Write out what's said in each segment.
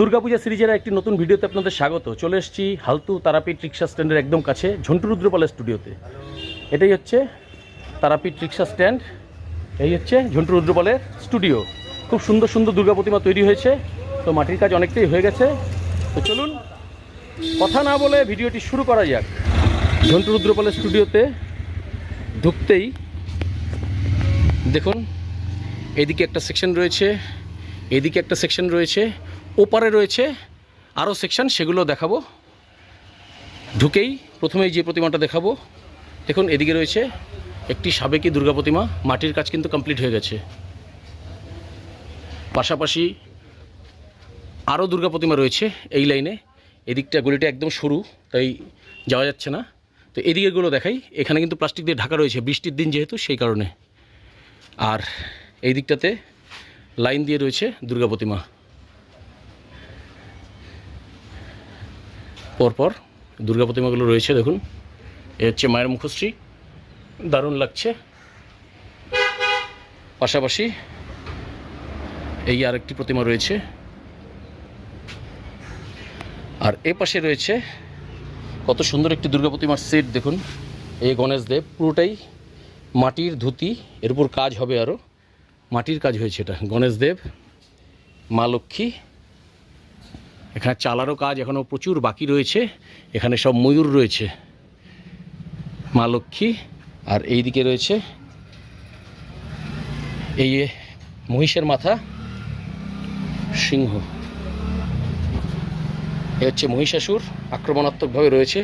দুর্গাপূজা সিরিজের একটি নতুন ভিডিওতে আপনাদের স্বাগত। চলে এসেছি হালতু তারাপীঠ রিক্সা স্ট্যান্ডের একদম কাছে, ঝন্টু রুদ্রপালের স্টুডিওতে। এটাই হচ্ছে তারাপীঠ রিক্সা স্ট্যান্ড, এই হচ্ছে ঝন্টু রুদ্রপালের স্টুডিও। খুব সুন্দর সুন্দর দুর্গা প্রতিমা তৈরি হয়েছে, তো মাটির কাজ অনেকটাই হয়ে গেছে। তো চলুন, কথা না বলে ভিডিওটি শুরু করা যাক। ঝন্টু রুদ্রপালের স্টুডিওতে ঢুকতেই দেখুন, এদিকে একটা সেকশন রয়েছে, এদিকে একটা সেকশন রয়েছে। ওপারে রয়েছে আরও সেকশন, সেগুলো দেখাবো। ঢুকেই প্রথমেই যে প্রতিমাটা দেখাবো। দেখুন, এদিকে রয়েছে একটি সাবেকি দুর্গা প্রতিমা, মাটির কাজ কিন্তু কমপ্লিট হয়ে গেছে। পাশাপাশি আরও দুর্গা প্রতিমা রয়েছে এই লাইনে। এদিকটা গলিটা একদম সরু, তাই যাওয়া যাচ্ছে না। তো এদিকেগুলো দেখাই, এখানে কিন্তু প্লাস্টিক দিয়ে ঢাকা রয়েছে, বৃষ্টির দিন যেহেতু, সেই কারণে। আর এই দিকটাতে লাইন দিয়ে রয়েছে দুর্গা প্রতিমা। পরপর দুর্গা প্রতিমাগুলো রয়েছে, দেখুন। এ হচ্ছে মায়ের মুখশ্রী। দারুণ লাগছে। পাশাপাশি এই আরেকটি প্রতিমা রয়েছে। আর এ পাশে রয়েছে কত সুন্দর একটি দুর্গা প্রতিমার সেট, দেখুন। এই গণেশ দেব, পুরোটাই মাটির ধুতি, এর উপর কাজ হবে আরও মাটির কাজ হয়েছে এটা। গণেশ দেব, মা লক্ষ্মী এখানে চালারও কাজ এখনও প্রচুর বাকি রয়েছে। এখানে সব ময়ূর রয়েছে। মা লক্ষ্মী, আর এই দিকে রয়েছে এই মহিষের মাথা, সিংহ। এ হচ্ছে মহিষাসুর, আক্রমণাত্মকভাবে রয়েছে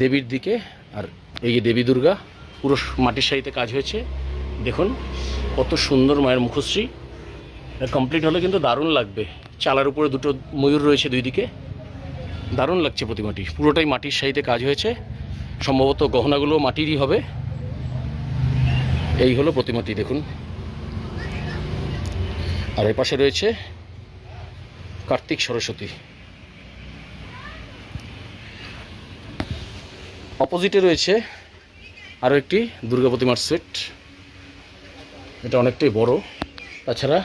দেবীর দিকে, আর এই দেবী দুর্গা, পুরো মাটির সারিতে কাজ হয়েছে। দেখুন, কত সুন্দর মায়ের মুখশ্রী। কমপ্লিট হলে কিন্তু দারুণ লাগবে। চালার উপরে দুটো ময়ূর রয়েছে দুই দিকে। দারুণ লাগছে প্রতিমাটি পুরোটাই মাটির সারিতে কাজ হয়েছে। সম্ভবত গহনাগুলো মাটিরই হবে। এই হলো প্রতিমাটি দেখুন। আর এ পাশে রয়েছে কার্তিক সরস্বতী। অপোজিটে রয়েছে আরও একটি দুর্গা প্রতিমার সেট। এটা অনেকটাই বড়। তাছাড়া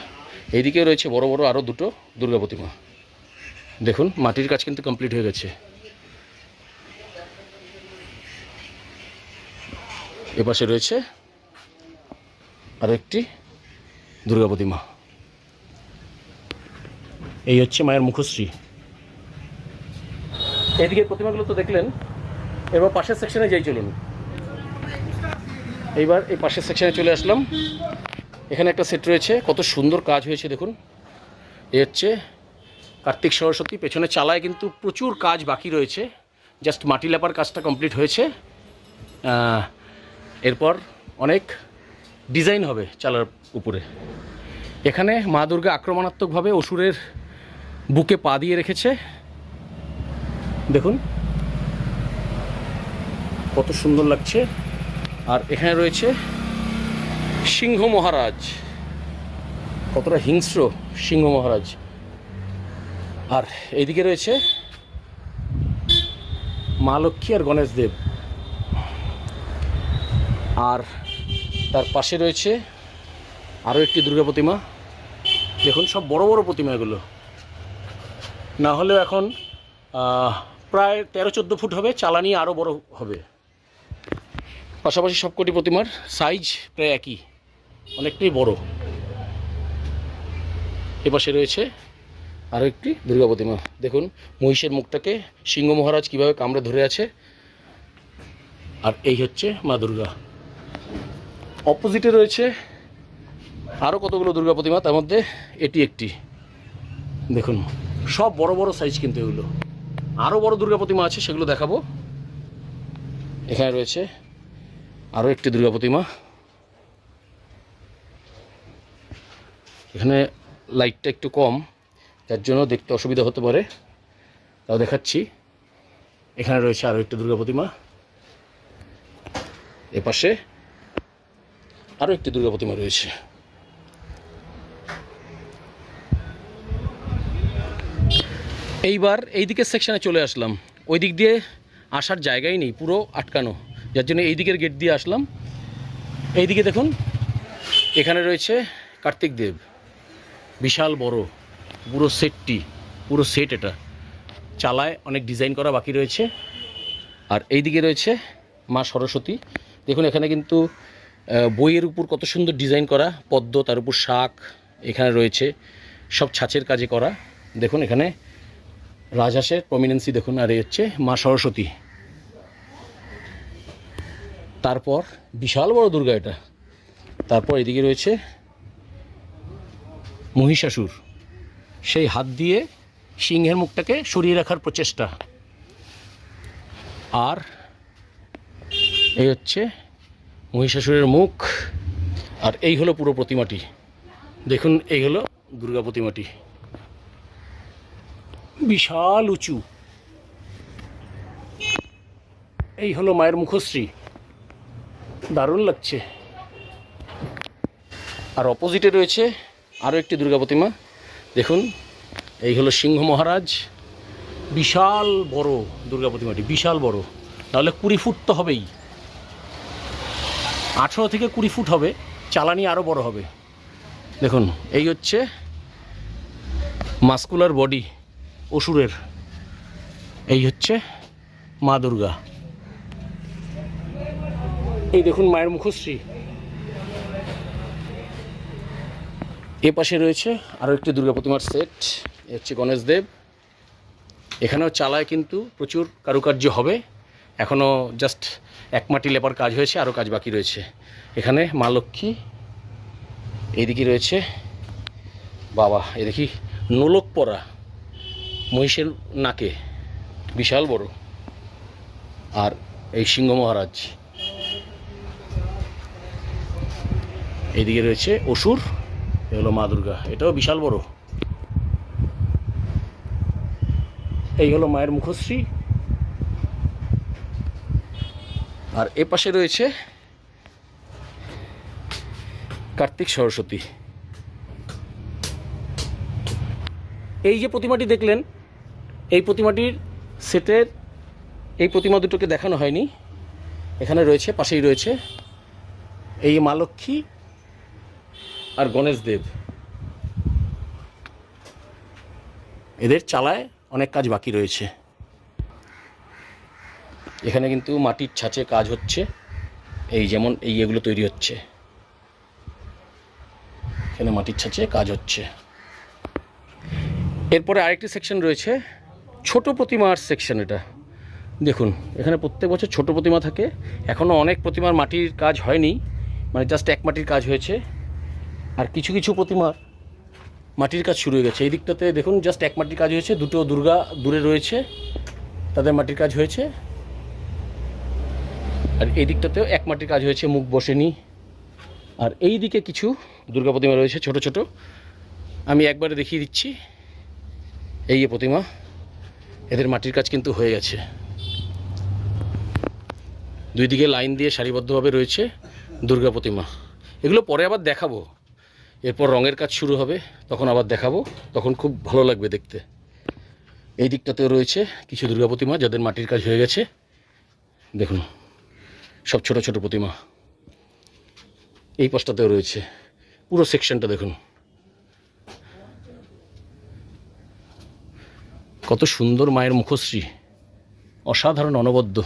এইদিকে রয়েছে বড় বড় আরও দুটো দুর্গা প্রতিমা। দেখুন, মাটির কাজ কিন্তু কমপ্লিট হয়ে গেছে। এপাশে রয়েছে আরও একটি দুর্গা প্রতিমা। এই হচ্ছে মায়ের মুখশ্রী। এদিকে প্রতিমাগুলো তো দেখলেন, এবার পাশের সেকশনে যাই চলুন। এইবার এই পাশের সেকশনে চলে আসলাম। এখানে একটা সেট রয়েছে, কত সুন্দর কাজ হয়েছে দেখুন। এ হচ্ছে কার্তিক সরস্বতী, পেছনে চালায় কিন্তু প্রচুর কাজ বাকি রয়েছে। জাস্ট মাটি লেপার কাজটা কমপ্লিট হয়েছে। এরপর অনেক ডিজাইন হবে চালার উপরে। এখানে মা দুর্গা আক্রমণাত্মকভাবে অসুরের বুকে পা দিয়ে রেখেছে। দেখুন। কত সুন্দর লাগছে। আর এখানে রয়েছে সিংহ মহারাজ। কতটা হিংস্র সিংহ মহারাজ। আর এইদিকে রয়েছে মা লক্ষ্মী আর গণেশ দেব। আর তার পাশে রয়েছে আরও একটি দুর্গা প্রতিমা। দেখুন, সব বড় বড় প্রতিমা এগুলো। না হলেও এখন প্রায় তেরো চোদ্দ ফুট হবে, চালানি আরও বড় হবে। পাশাপাশি সবকটি প্রতিমার সাইজ প্রায় একই। অনেকটাই বড়। এপাশে রয়েছে আরও একটি দুর্গা প্রতিমা। দেখুন, মহিষের মুখটাকে সিংহ মহারাজ কীভাবে কামড়ে ধরে আছে। আর এই হচ্ছে মা দুর্গা। অপোজিটে রয়েছে আরও কতগুলো দুর্গা প্রতিমা, তার মধ্যে এটি একটি। দেখুন, সব বড় বড় সাইজ কিন্তু এগুলো। আরও বড় দুর্গা প্রতিমা আছে, সেগুলো দেখাবো। এখানে রয়েছে আরও একটি দুর্গা প্রতিমা। এখানে লাইটটা একটু কম, যার জন্য দেখতে অসুবিধা হতে পারে। তাও দেখাচ্ছি। এখানে রয়েছে আরও একটি দুর্গা প্রতিমা। এপাশে আরও একটি দুর্গা প্রতিমা রয়েছে। এইবার এই দিকের সেকশানে চলে আসলাম। ওই দিক দিয়ে আসার জায়গাই নেই, পুরো আটকানো। যার জন্য এই দিকের গেট দিয়ে আসলাম। এই দিকে দেখুন, এখানে রয়েছে কার্তিক দেব। বিশাল বড়, পুরো সেটটি পুরো সেট এটা। চালায় অনেক ডিজাইন করা বাকি রয়েছে। আর এই দিকে রয়েছে মা সরস্বতী। দেখুন, এখানে কিন্তু বইয়ের উপর কত সুন্দর ডিজাইন করা, পদ্ম, তার উপর শাক এখানে রয়েছে। সব ছাঁচের কাজে করা। দেখুন, এখানে রাজহাঁসের প্রমিনেন্সি দেখুন, আর এই হচ্ছে মা সরস্বতী। তারপর বিশাল বড় দুর্গা এটা। তারপর এদিকে রয়েছে মহিষাসুর, সেই হাত দিয়ে সিংহের মুখটাকে সরিয়ে রাখার প্রচেষ্টা। আর এই হচ্ছে মহিষাসুরের মুখ, আর এই হলো পুরো প্রতিমাটি। দেখুন, এই হলো দুর্গা প্রতিমাটি। বিশাল উঁচু। এই হলো মায়ের মুখশ্রী। দারুণ লাগছে। আর অপোজিটে রয়েছে আরও একটি দুর্গা প্রতিমা। দেখুন, এই হলো সিংহ মহারাজ। বিশাল বড় দুর্গা প্রতিমাটি, বিশাল বড়। তাহলে কুড়ি ফুট তো হবেই। আঠেরো থেকে কুড়ি ফুট হবে, চালানি আরও বড় হবে। দেখুন, এই হচ্ছে মাস্কুলার বডি অসুরের। এই হচ্ছে মা দুর্গা। এই দেখুন মায়ের মুখশ্রী। এ পাশে রয়েছে আরও একটি দুর্গা প্রতিমার সেট। এ হচ্ছে গণেশ দেব। এখানেও চালায় কিন্তু প্রচুর কারুকার্য হবে। এখনও জাস্ট এক মাটি লেপার কাজ হয়েছে, আরও কাজ বাকি রয়েছে। এখানে মা লক্ষ্মী এইদিকে রয়েছে বাবা, এ দেখি নোলক পরা মহিষের নাকে, বিশাল বড়। আর এই সিংহ মহারাজ। এইদিকে রয়েছে অসুর এ হলো মা দুর্গা। এটাও বিশাল বড়। এই হলো মায়ের মুখশ্রী। আর এ পাশে রয়েছে কার্তিক সরস্বতী। এই যে প্রতিমাটি দেখলেন, এই প্রতিমাটির সেটের এই প্রতিমা দুটোকে দেখানো হয়নি। এখানে রয়েছে, পাশেই রয়েছে। এই মা লক্ষ্মী আর গণেশ দেব। এদের চালায় অনেক কাজ বাকি রয়েছে। এখানে কিন্তু মাটির ছাঁচে কাজ হচ্ছে। এই যেমন এই এগুলো তৈরি হচ্ছে। এখানে মাটির ছাঁচে কাজ হচ্ছে। এরপরে আরেকটি সেকশন রয়েছে ছোট প্রতিমার সেকশন এটা। দেখুন এখানে প্রত্যেক বছর ছোট প্রতিমা থাকে। এখনও অনেক প্রতিমার মাটির কাজ হয়নি মানে জাস্ট এক মাটির কাজ হয়েছে। আর কিছু কিছু প্রতিমার মাটির কাজ শুরু হয়ে গেছে। এই দিকটাতে দেখুন জাস্ট এক মাটির কাজ হয়েছে, দুটো দুর্গা দূরে রয়েছে, তাদের মাটির কাজ হয়েছে। আর এই দিকটাতেও এক মাটির কাজ হয়েছে, মুখ বসেনি। আর এই দিকে কিছু দুর্গা প্রতিমা রয়েছে, ছোট ছোট। আমি একবারে দেখিয়ে দিচ্ছি এই প্রতিমা, এদের মাটির কাজ কিন্তু হয়ে গেছে। দুই দিকে লাইন দিয়ে সারিবদ্ধভাবে রয়েছে দুর্গা প্রতিমা। এগুলো পরে আবার দেখাবো। এরপর রঙের কাজ শুরু হবে, তখন আবার দেখাবো, তখন খুব ভালো লাগবে দেখতে। এই দিকটাতেও রয়েছে কিছু দুর্গা প্রতিমা যাদের মাটির কাজ হয়ে গেছে। দেখুন, সব ছোট ছোট প্রতিমা। এই পাশটাতেও রয়েছে। পুরো সেকশনটা দেখুন। কত সুন্দর মায়ের মুখশ্রী, অসাধারণ অনবদ্য।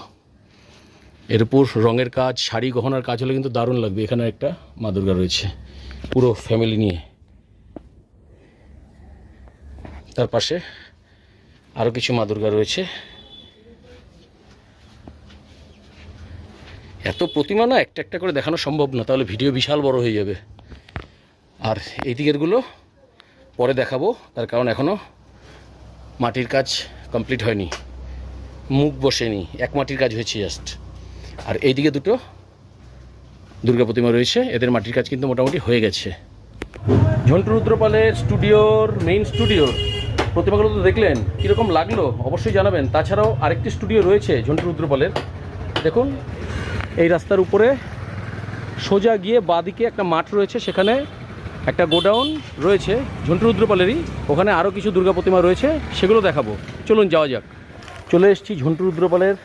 এর উপর রঙের কাজ, শাড়ি গহনার কাজ হলে কিন্তু দারুণ লাগবে। এখানে একটা মা দুর্গা রয়েছে। পুরো ফ্যামিলি নিয়ে। তার পাশে আরও কিছু মা দুর্গা রয়েছে। এত প্রতিমা না একটা একটা করে দেখানো সম্ভব না, তাহলে ভিডিও বিশাল বড় হয়ে যাবে। আর এই দিকেরগুলো পরে দেখাবো, তার কারণ এখনও মাটির কাজ কমপ্লিট হয়নি, মুখ বসেনি, এক মাটির কাজ হয়েছে জাস্ট আর এইদিকে দুটো দুর্গা প্রতিমা রয়েছে। এদের মাটির কাজ কিন্তু মোটামুটি হয়ে গেছে। ঝন্টু রুদ্রপালের স্টুডিওর, মেইন স্টুডিওর প্রতিমাগুলো তো দেখলেন, কীরকম লাগল? অবশ্যই জানাবেন। তাছাড়াও আরেকটি স্টুডিও রয়েছে ঝন্টু রুদ্রপালের। দেখুন, এই রাস্তার উপরে সোজা গিয়ে বাদিকে একটা মাঠ রয়েছে, সেখানে একটা গোডাউন রয়েছে ঝন্টু রুদ্রপালেরই। ওখানে আরও কিছু দুর্গা প্রতিমা রয়েছে, সেগুলো দেখাবো। চলুন, যাওয়া যাক। চলে এসেছি ঝন্টু রুদ্রপালের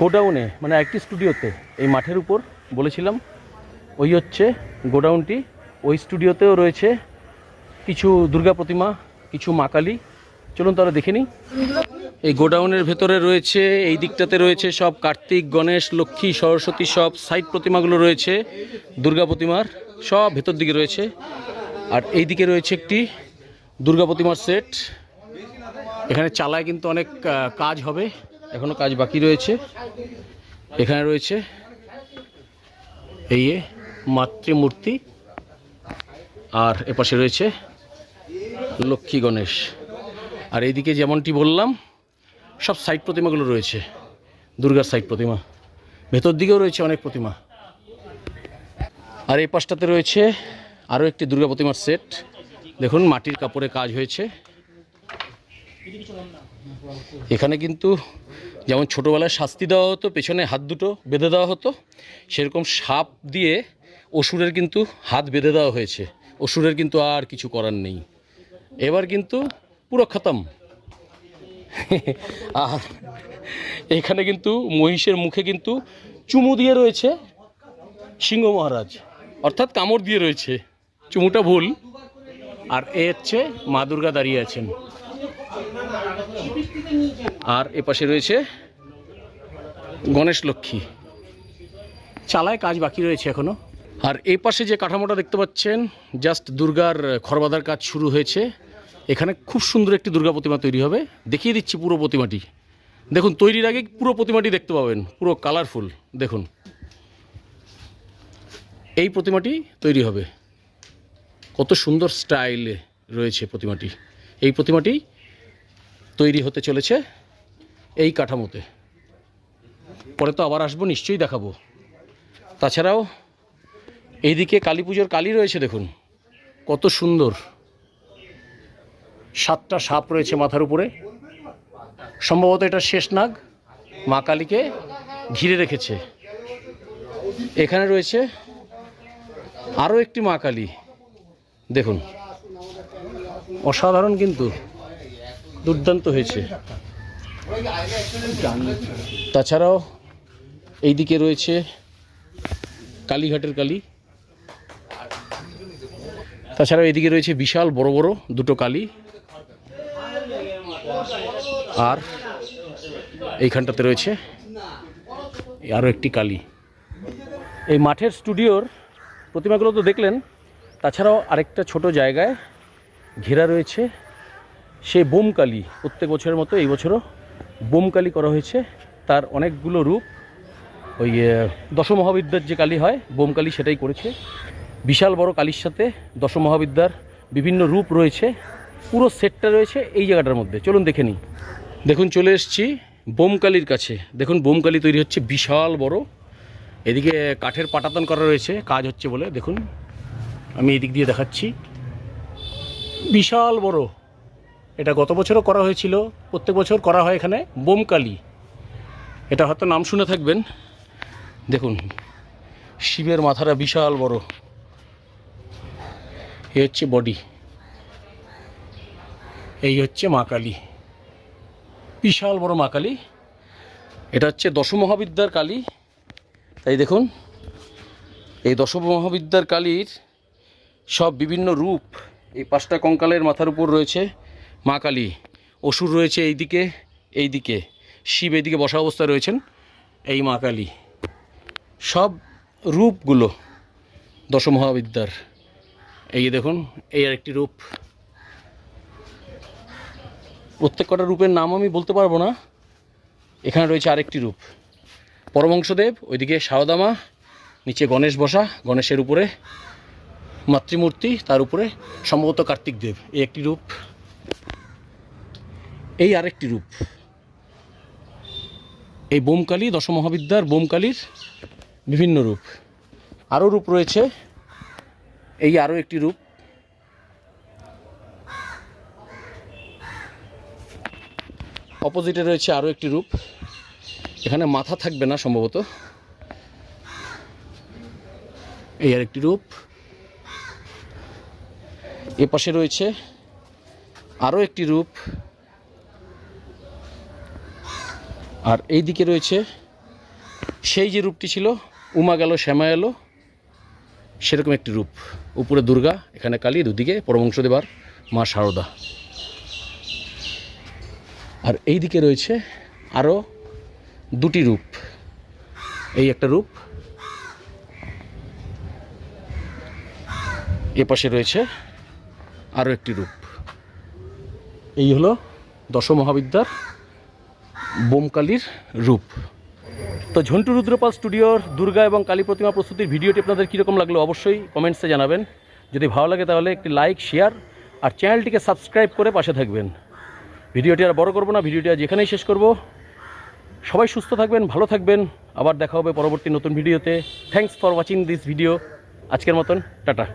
গোডাউনে মানে একটি স্টুডিওতে, এই মাঠের উপর। বলেছিলাম, ওই হচ্ছে গোডাউনটি। ওই স্টুডিওতেও রয়েছে কিছু দুর্গা প্রতিমা, কিছু মা কালী। চলুন তাহলে দেখে নিই। এই গোডাউনের ভেতরে রয়েছে, এই দিকটাতে রয়েছে সব কার্তিক, গণেশ, লক্ষ্মী, সরস্বতী, সব সাইড প্রতিমাগুলো রয়েছে, দুর্গা প্রতিমার সব ভেতর দিকে রয়েছে। আর এই দিকে রয়েছে একটি দুর্গা প্রতিমার সেট। এখানে চালায় কিন্তু অনেক কাজ হবে, এখনও কাজ বাকি রয়েছে। এখানে রয়েছে এই মাতৃমূর্তি। আর এপাশে রয়েছে লক্ষ্মী গণেশ। আর এইদিকে যেমনটি বললাম, সব সাইড প্রতিমাগুলো রয়েছে। দুর্গার সাইড প্রতিমা। ভেতর দিকেও রয়েছে অনেক প্রতিমা। আর এই পাশটাতে রয়েছে আরও একটি দুর্গা প্রতিমার সেট। দেখুন, মাটির কাপড়ে কাজ হয়েছে। এখানে কিন্তু যেমন ছোটোবেলায় শাস্তি দেওয়া হতো, পেছনে হাত দুটো বেঁধে দেওয়া হতো, সেরকম সাপ দিয়ে অসুরের কিন্তু হাত বেঁধে দেওয়া হয়েছে। অসুরের কিন্তু আর কিছু করার নেই। এবার কিন্তু পুরো খতম। আর এখানে কিন্তু মহিষের মুখে কিন্তু চুমু দিয়ে রয়েছে সিংহ মহারাজ। অর্থাৎ কামড় দিয়ে রয়েছে। চুমুটা ভুল। আর এ হচ্ছে মা দুর্গা দাঁড়িয়ে আছেন। আর এপাশে রয়েছে গণেশ লক্ষ্মী। চালায় কাজ বাকি রয়েছে এখনও। আর এই পাশে যে কাঠামোটা দেখতে পাচ্ছেন জাস্ট দুর্গার খরবাদার কাজ শুরু হয়েছে। এখানে খুব সুন্দর একটি দুর্গা প্রতিমা তৈরি হবে। দেখিয়ে দিচ্ছি পুরো প্রতিমাটি। দেখুন, তৈরির আগে পুরো প্রতিমাটি দেখতে পাবেন। পুরো কালারফুল দেখুন। এই প্রতিমাটি তৈরি হবে। কত সুন্দর স্টাইলে রয়েছে প্রতিমাটি। এই প্রতিমাটি তৈরি হতে চলেছে এই কাঠামোতে। পরে তো আবার আসব, নিশ্চয়ই দেখাবো। তাছাড়াও এইদিকে কালী পুজোর কালী রয়েছে, দেখুন। কত সুন্দর। সাতটা সাপ রয়েছে মাথার উপরে। সম্ভবত এটা শেষ নাগ মা কালীকে ঘিরে রেখেছে। এখানে রয়েছে আরও একটি মা কালী। দেখুন। অসাধারণ কিন্তু। দুর্দান্ত হয়েছে। তাছাড়াও এইদিকে রয়েছে কালীঘাটের কালী। তাছাড়াও এদিকে রয়েছে বিশাল বড় বড় দুটো কালী। আর এইখানটাতে রয়েছে আরও একটি কালী। এই মাঠের স্টুডিওর প্রতিমাগুলো তো দেখলেন, তাছাড়াও আরেকটা ছোট জায়গায় ঘেরা রয়েছে সেই বোমকালি প্রত্যেক বছরের মতো এই বছরও বোমকালি করা হয়েছে। তার অনেকগুলো রূপ, ওই দশমহাবিদ্যার যে কালী হয় বোমকালী সেটাই করেছে। বিশাল বড় কালীর সাথে দশমহাবিদ্যার বিভিন্ন রূপ রয়েছে। পুরো সেটটা রয়েছে এই জায়গাটার মধ্যে। চলুন দেখে নিই। দেখুন, চলে এসছি বোমকালির কাছে। দেখুন বোমকালি তৈরি হচ্ছে বিশাল বড়। এদিকে কাঠের পাটাতন করা রয়েছে, কাজ হচ্ছে বলে। দেখুন, আমি এদিক দিয়ে দেখাচ্ছি। বিশাল বড়। এটা গত বছরও করা হয়েছিল, প্রত্যেক বছর করা হয় এখানে বোমকালী। এটা হয়তো নাম শুনে থাকবেন। দেখুন, শিবের মাথাটা বিশাল বড়। এ হচ্ছে বডি। এই হচ্ছে মা কালী। বিশাল বড় মা কালী। এটা হচ্ছে দশমহাবিদ্যার কালী। তাই দেখুন, এই দশমহাবিদ্যার কালীর সব বিভিন্ন রূপ এই পাঁচটা কঙ্কালের মাথার উপর রয়েছে। মা কালী, অসুর রয়েছে এইদিকে এইদিকে। শিব এইদিকে বসা অবস্থায় রয়েছেন। এই মা কালী। সব রূপগুলো দশমহাবিদ্যার। এই দেখুন, এই আরেকটি রূপ। প্রত্যেক কটা রূপের নাম আমি বলতে পারব না। এখানে রয়েছে আরেকটি রূপ। পরমংশদেব ওইদিকে শারদামা নিচে গণেশ বসা, গণেশের উপরে মাতৃমূর্তি, তার উপরে সম্ভবত কার্তিক দেব এই একটি রূপ। এই আরেকটি রূপ। এই বোমকালী, দশমহাবিদ্যার বোমকালীর বিভিন্ন রূপ। আরও রূপ রয়েছে। এই আরও একটি রূপ। অপোজিটে রয়েছে আরও একটি রূপ। এখানে মাথা থাকবে না সম্ভবত। এই আর একটি রূপ। এ পাশে রয়েছে আরও একটি রূপ। আর এই দিকে রয়েছে, সেই যে রূপটি ছিল, উমা গেল, শ্যামা এলো, সেরকম একটি রূপ। উপরে দুর্গা, এখানে কালী, দুদিকে পরমংশদেব আর মা শারদা আর এই দিকে রয়েছে আরও দুটি রূপ। এই একটা রূপ এ পাশে রয়েছে আরও একটি রূপ। এই হলো দশ মহাবিদ্যার বোমকালীর রূপ। তো ঝন্টু রুদ্রপাল স্টুডিওর দুর্গা এবং কালী প্রতিমা প্রস্তুতির ভিডিওটি আপনাদের কীরকম লাগল অবশ্যই কমেন্টসে জানাবেন। যদি ভালো লাগে তাহলে একটি লাইক, শেয়ার আর চ্যানেলটিকে সাবস্ক্রাইব করে পাশে থাকবেন। ভিডিওটি আর বড় করব না, ভিডিওটি আজ এখানেই শেষ করব। সবাই সুস্থ থাকবেন, ভালো থাকবেন। আবার দেখা হবে পরবর্তী নতুন ভিডিওতে। Thanks for watching this video আজকের মতন, টাটা।